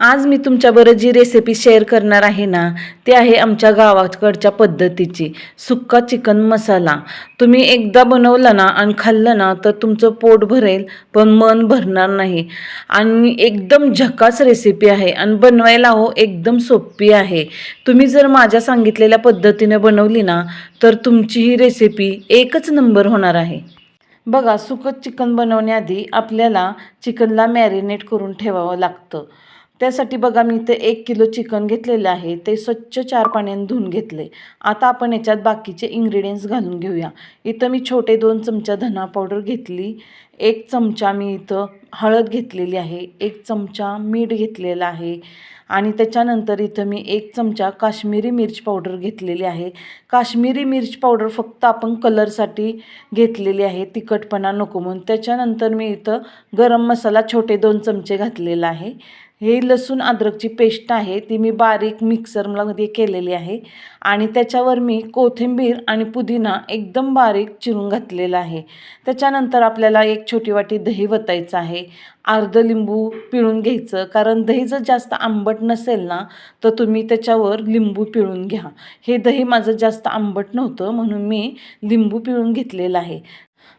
आज मी तुमच्याबरोबर जी recipe share करणार आहे ना ती आहे आमच्या गावाकडच्या पद्धतीची. सुक्का चिकन मसाला. तुम्ही एकदा बनवला ना आणि खाल्लं ना तर तुमचं पोट भरेल पण मन भरणार नाही. आणि एकदम झकास रेसिपी आहे आणि बनवायला हो एकदम सोपी आहे. तुम्ही जर माझ्या सांगितलेल्या पद्धतीने बनवली ना तर तुमची ही रेसिपी एकच नंबर होणार आहे. बघा सुकं चिकन बनवण्याआधी आपल्याला चिकनला मॅरिनेट करून ठेवावं लागतं. त्यासाठी बघा मी इथे एक किलो चिकन घेतलेलं आहे. ते स्वच्छ चार पाण्याने धुवून घेतले. आता आपण याच्यात बाकीचे इंग्रेडियंट्स घालून घेऊया. इथं मी छोटे दोन चमचा धना पावडर घेतली. एक चमचा मी इथं हळद घेतलेली आहे. एक चमचा मीठ घेतलेलं आहे. आणि त्याच्यानंतर इथं मी एक चमचा काश्मीरी मिरची पावडर घेतलेली आहे. काश्मीरी मिरची पावडर फक्त आपण कलरसाठी घेतलेली आहे. तिखटपणा नको म्हणून. त्याच्यानंतर मी इथं गरम मसाला छोटे दोन चमचे घातलेला आहे. हे लसूण अद्रकची पेस्ट आहे ती मी बारीक मिक्सरमध्ये केलेली आहे. आणि त्याच्यावर मी कोथिंबीर आणि पुदिना एकदम बारीक चिरून घातलेला आहे. त्याच्यानंतर आपल्याला एक छोटी वाटी दही वतायचं आहे. अर्ध लिंबू पिळून घ्यायचं कारण दही जर जास्त आंबट नसेल ना तर तुम्ही त्याच्यावर लिंबू पिळून घ्या. हे दही माझं जास्त आंबट नव्हतं म्हणून मी लिंबू पिळून घेतलेलं आहे.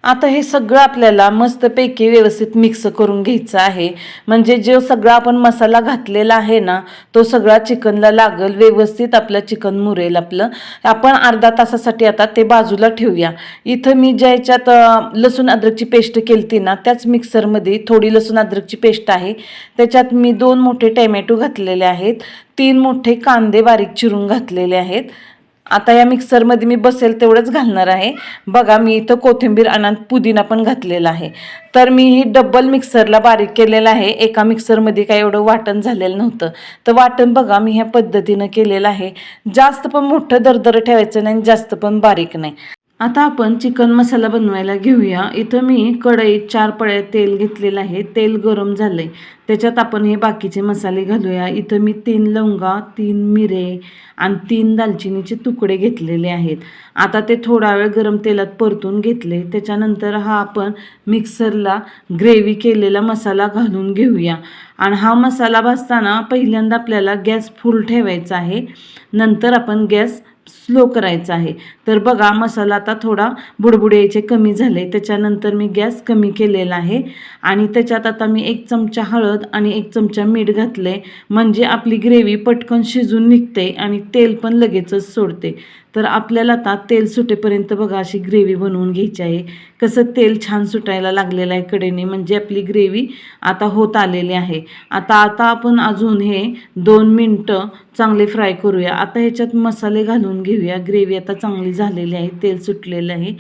आता हे सगळं आपल्याला मस्तपैकी व्यवस्थित मिक्स करून घ्यायचं आहे. म्हणजे जो सगळा आपण मसाला घातलेला आहे ना तो सगळा चिकनला लागल व्यवस्थित आपलं चिकन मुरेल आपलं. आपण अर्धा तासासाठी आता ते बाजूला ठेवूया. इथं मी ज्या ह्याच्यात लसूण अद्रकची पेस्ट केली ना त्याच मिक्सरमध्ये थोडी लसूण अद्रकची पेस्ट आहे. त्याच्यात मी दोन मोठे टॅमॅटो घातलेले आहेत. तीन मोठे कांदे बारीक चिरून घातलेले आहेत. आता या मिक्सरमध्ये मी बसेल तेवढंच घालणार आहे. बघा मी इथं कोथिंबीर आणि पुदिना पण घातलेला आहे. तर मी ही डबल मिक्सरला बारीक केलेलं आहे. एका मिक्सरमध्ये काय एवढं वाटण झालेलं नव्हतं. तर वाटण बघा मी ह्या पद्धतीनं केलेलं आहे. जास्त पण मोठं दरदर ठेवायचं नाही आणि जास्त पण बारीक नाही. आता आपण चिकन मसाला बनवायला घेऊया. इथं मी कढईत चार पळ्या तेल घेतलेलं आहे. तेल गरम झालं आहे त्याच्यात आपण हे बाकीचे मसाले घालूया. इथं मी तीन लवंगा तीन मिरे आणि तीन दालचिनीचे तुकडे घेतलेले आहेत. आता ते थोडा वेळ गरम तेलात परतून घेतले. त्याच्यानंतर हा आपण मिक्सरला ग्रेव्ही केलेला मसाला घालून घेऊया. आणि हा मसाला भाजताना पहिल्यांदा आपल्याला गॅस फुल ठेवायचा आहे. नंतर आपण गॅस स्लो करायचा आहे. तर बघा मसाला आता थोडा बुडबुड्याचे कमी झाले. त्याच्यानंतर मी गॅस कमी केलेला आहे. आणि त्याच्यात आता मी एक चमचा हळद आणि एक चमचा मीठ घातले म्हणजे आपली ग्रेव्ही पटकन शिजून निघते आणि तेल पण लगेचच सोडते. तर आपल्याला आता तेल सुटेपर्यंत बघा अशी ग्रेव्ही बनवून घ्यायची आहे. कसं तेल छान सुटायला लागलेलं आहे कडेने. म्हणजे आपली ग्रेव्ही आता होत आलेली आहे. आता आता आपण अजून हे दोन मिनटं चांगले फ्राय करूया. आता ह्याच्यात मसाले घालून घेऊया. ग्रेव्ही आता चांगली झालेली आहे. तेल सुटलेलं आहे.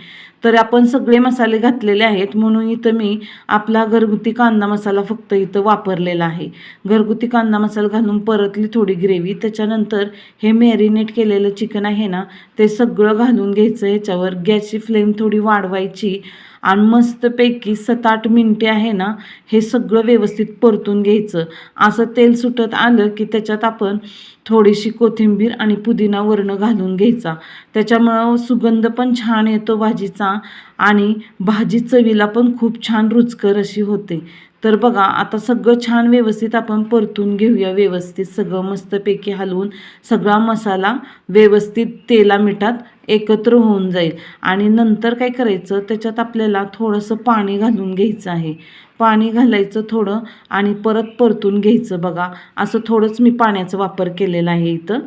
तर आपण सगळे मसाले घातलेले आहेत म्हणून इथं मी आपला घरगुती कांदा मसाला फक्त इथं वापरलेला आहे. घरगुती कांदा मसाला घालून परतली थोडी ग्रेव्ही त्याच्यानंतर हे मॅरिनेट केलेलं चिकन आहे ना ते सगळं घालून घ्यायचं ह्याच्यावर. गॅसची फ्लेम थोडी वाढवायची आणि मस्तपैकी सात आठ मिनटे आहे ना हे सगळं व्यवस्थित परतून घ्यायचं. असं तेल सुटत आलं की त्याच्यात आपण थोडीशी कोथिंबीर आणि पुदिना वरणं घालून घ्यायचा. त्याच्यामुळं सुगंध पण छान येतो भाजीचा. आणि भाजी चवीला पण खूप छान रुचकर अशी होते. तर बघा आता सगळं छान व्यवस्थित आपण परतून घेऊया व्यवस्थित सगळं मस्तपैकी हलवून. सगळा मसाला व्यवस्थित तेला मिठात एकत्र होऊन जाईल. आणि नंतर काय करायचं? त्याच्यात आपल्याला थोडंसं पाणी घालून घ्यायचं आहे. पाणी घालायचं थोडं आणि परत परतून घ्यायचं बघा. असं थोडंच मी पाण्याचा वापर केलेला आहे इथं.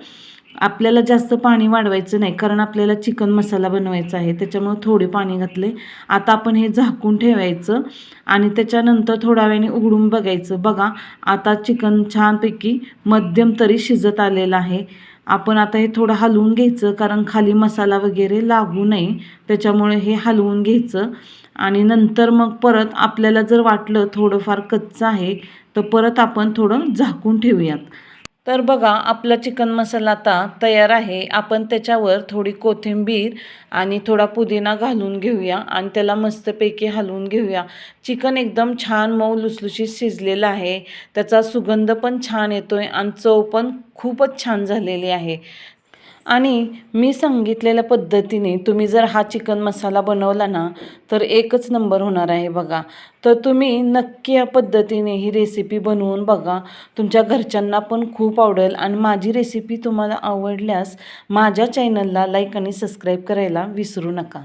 आपल्याला जास्त पाणी वाढवायचं नाही कारण आपल्याला चिकन मसाला बनवायचा आहे त्याच्यामुळे थोडे पाणी घातले. आता आपण हे झाकून ठेवायचं आणि त्याच्यानंतर थोड्या वेळाने उघडून बघायचं. बघा आता चिकन छानपैकी मध्यम तरी शिजत आलेलं आहे. आपण आता हे थोडं हलवून घ्यायचं कारण खाली मसाला वगैरे लागू नये त्याच्यामुळे हे हलवून घ्यायचं. आणि नंतर मग परत आपल्याला जर वाटलं थोडंफार कच्चं आहे तर परत आपण थोडं झाकून ठेवूयात. तर बघा आपला चिकन मसाला आता तयार आहे. आपण त्याच्यावर थोडी कोथिंबीर आणि थोडा पुदिना घालून घेऊया आणि त्याला मस्तपैकी हलवून घेऊया. चिकन एकदम छान मऊ लुसलुशीत शिजलेलं आहे. त्याचा सुगंध पण छान येतोय आणि चव पण खूपच छान झालेली आहे. आणि मी सांगितलेल्या पद्धतीने तुम्ही जर हा चिकन मसाला बनवला ना तर एकच नंबर होणार आहे बघा. तर तुम्ही नक्की या पद्धतीने ही रेसिपी बनवून बघा. तुमच्या घरच्यांना पण खूप आवडेल आणि माझी रेसिपी तुम्हाला आवडल्यास माझ्या चॅनलला लाईक आणि सबस्क्राईब करायला विसरू नका.